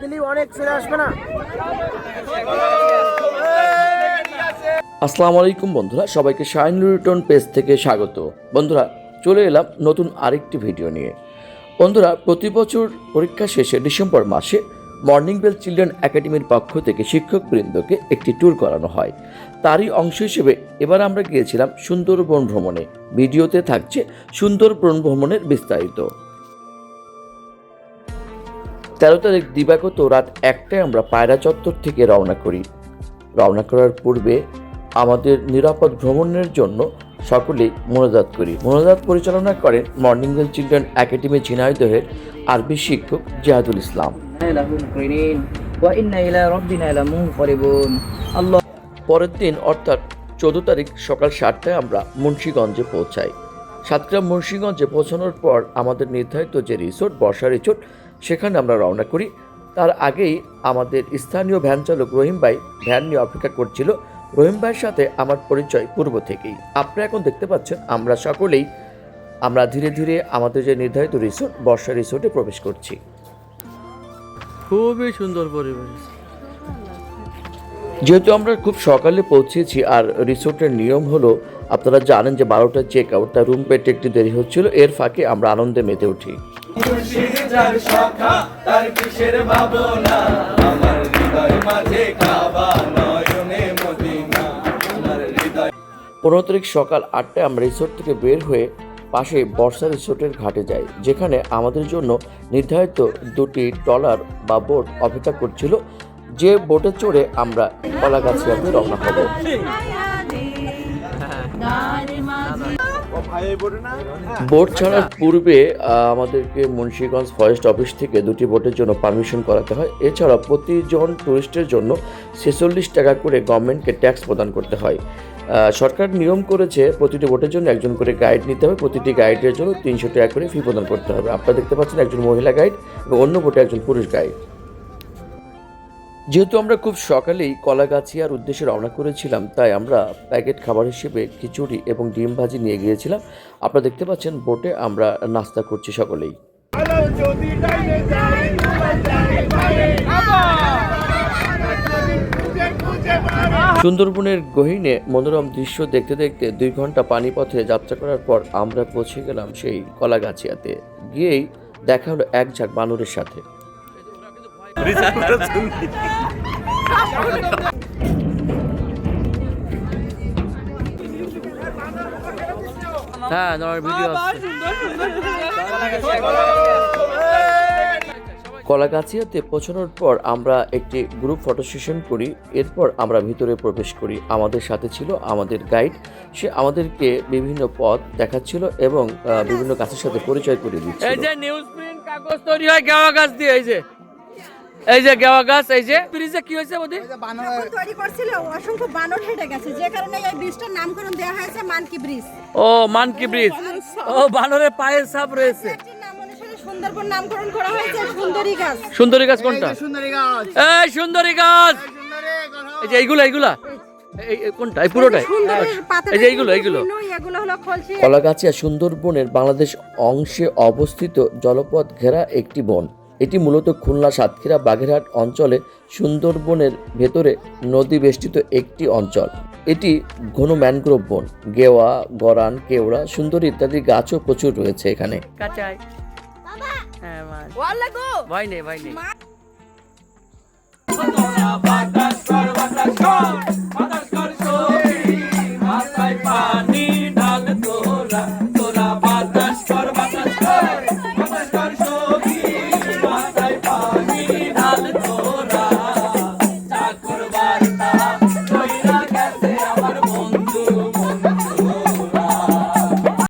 দিলেই অনেক চলে আসবে না। আসসালামু আলাইকুম বন্ধুরা, সবাইকে শাইন রিটার্ন পেজ থেকে স্বাগত। বন্ধুরা, চলে এলাম নতুন আরেকটি ভিডিও নিয়ে। বন্ধুরা, প্রতি বছর পরীক্ষা শেষে ডিসেম্বর মাসে মর্নিং বেল চিলড্রেন একাডেমির পক্ষ থেকে শিক্ষকবৃন্দকে একটি ট্যুর করানো হয়। তারই অংশ হিসেবে এবার আমরা গিয়েছিলাম সুন্দরবন ভ্রমণে। ভিডিওতে থাকছে সুন্দরবন ভ্রমণের বিস্তারিত। তেরো তারিখ দিবাগত রাত একটায় আমরা পায়রা চত্বর থেকে রওনা করি। রওনা করার পূর্বে আমাদের নিরাপদ ভ্রমণের জন্য সকলেই মোনাজাত করি। মোনাজাত পরিচালনা করেন মর্নিং ওয়েল চিলড্রেন একাডেমি ঝিনাইদহের আরবি শিক্ষক জিয়াদুল ইসলাম। পরের দিন, অর্থাৎ চোদ্দ তারিখ সকাল সাতটায় আমরা মুন্সীগঞ্জে পৌঁছাই। সাতগ্রাম মুন্সীগঞ্জে পৌঁছানোর পর আমাদের নির্ধারিত যে রিসোর্ট, বর্ষা রিসোর্ট সেখানে আমরা রওনা করি। তার আগেই আমাদের স্থানীয় ভ্যান চালক রহিম ভাই ভ্যান নিয়ে অপেক্ষা করছিল। রহিম ভাইয়ের সাথে আমার পরিচয় পূর্ব থেকেই। আপনারা এখন দেখতে পাচ্ছেন আমরা সকলেই আমরা ধীরে ধীরে আমাদের যে নির্ধারিত রিসোর্ট বর্ষা রিসোর্টে প্রবেশ করছি। খুবই সুন্দর পরিবেশ। যেহেতু আমরা খুব সকালে পৌঁছেছি আর রিসোর্টের নিয়ম হলো আপনারা জানেন যে বারোটা চেক আউট তার রুম পেটে একটু দেরি হচ্ছিল এর ফাঁকে আমরা আনন্দে মেতে উঠি। যার সখা তার কিসের ভাবনা? আমার হৃদয় মাঝে কাবা নয়নে মদিনা। আমার হৃদয় পনেরো তারিখ সকাল আটটায় আমরা রিসোর্ট থেকে বের হয়ে পাশে বর্ষা রিসোর্টের ঘাটে যাই যেখানে আমাদের জন্য নির্ধারিত দুটি ট্রলার বা বোট অপেক্ষা করছিল। যে বোটে চড়ে আমরা কলাগাছিয়াতে রওনা হব। বোট ছাড়ার পূর্বে আমাদেরকে মুন্সিগঞ্জ ফরেস্ট অফিস থেকে দুটি বোটের জন্য পারমিশন করাতে হয়। এছাড়া প্রতিজন টুরিস্টের জন্য ছেচল্লিশ টাকা করে গভর্নমেন্টকে ট্যাক্স প্রদান করতে হয়। সরকার নিয়ম করেছে প্রতিটি বোটের জন্য একজন করে গাইড নিতে হবে। প্রতিটি গাইডের জন্য তিনশো টাকা করে ফি প্রদান করতে হবে। আপনারা দেখতে পাচ্ছেন একজন মহিলা গাইড এবং অন্য বোটে একজন পুরুষ গাইড যেহেতু আমরা খুব সকালেই কলাগাছিয়ার উদ্দেশ্যে রওনা করেছিলাম, তাই আমরা প্যাকেট খাবার হিসেবে খিচুড়ি এবং ডিম ভাজি নিয়ে গিয়েছিলাম। আপনারা দেখতে পাচ্ছেন, বোটে আমরা নাস্তা করছি সকলেই। সুন্দরবনের গহীনে মনোরম দৃশ্য দেখতে দেখতে দুই ঘণ্টা পানিপথে যাত্রা করার পর আমরা পৌঁছে গেলাম সেই কলাগাছিয়াতে। গিয়েই দেখা হলো এক ঝাঁক বানরের সাথে। হ্যাঁ তোমার ভিডিও কলাগাছিয়াতে পৌঁছানোর পর আমরা একটি গ্রুপ ফটো সেশন করি এরপর আমরা ভিতরে প্রবেশ করি। আমাদের সাথে ছিল আমাদের গাইড সে আমাদেরকে বিভিন্ন পথ দেখাচ্ছিল এবং বিভিন্ন গাছের সাথে পরিচয় করে এই যে নিউজ প্রিন্ট কাগজ তৈরি হয় গেওয়া গাছ দিয়ে এই যে। এই যে গেওয়া গাছ এই যে ব্রিজে কি হয়েছে বদি? তৈরি করছিল অসংখ্য বানর হেঁটে গেছে। যে কারণে এই ব্রিজটার নামকরণ দেওয়া হয়েছে মানকি ব্রিজ। ও মানকি ব্রিজ। ও বানরের পায়ের ছাপ রয়েছে। সুন্দরবন নামকরণ করা হয়েছে সুন্দরী গাছ। সুন্দরী গাছ কোনটা? এই সুন্দরী গাছ। এই যে এইগুলা এইগুলা। এই এই কোনটা? এই পুরোটাই? সুন্দরীর এই যে এইগুলো এইগুলো। এগুলো হলো খলসি। কলাগাছিয়া সুন্দরবনের বাংলাদেশ অংশে অবস্থিত জলপথ ঘেরা একটি বন। এটি মূলত খুলনা সাতক্ষীরা বাগেরহাট অঞ্চলে সুন্দরবনের ভেতরে নদী বেষ্টিত একটি অঞ্চল এটি ঘন ম্যানগ্রোভ বন গেওয়া গরান কেওড়া সুন্দরী ইত্যাদি গাছও প্রচুর রয়েছে এখানে হ্যাঁ ভয়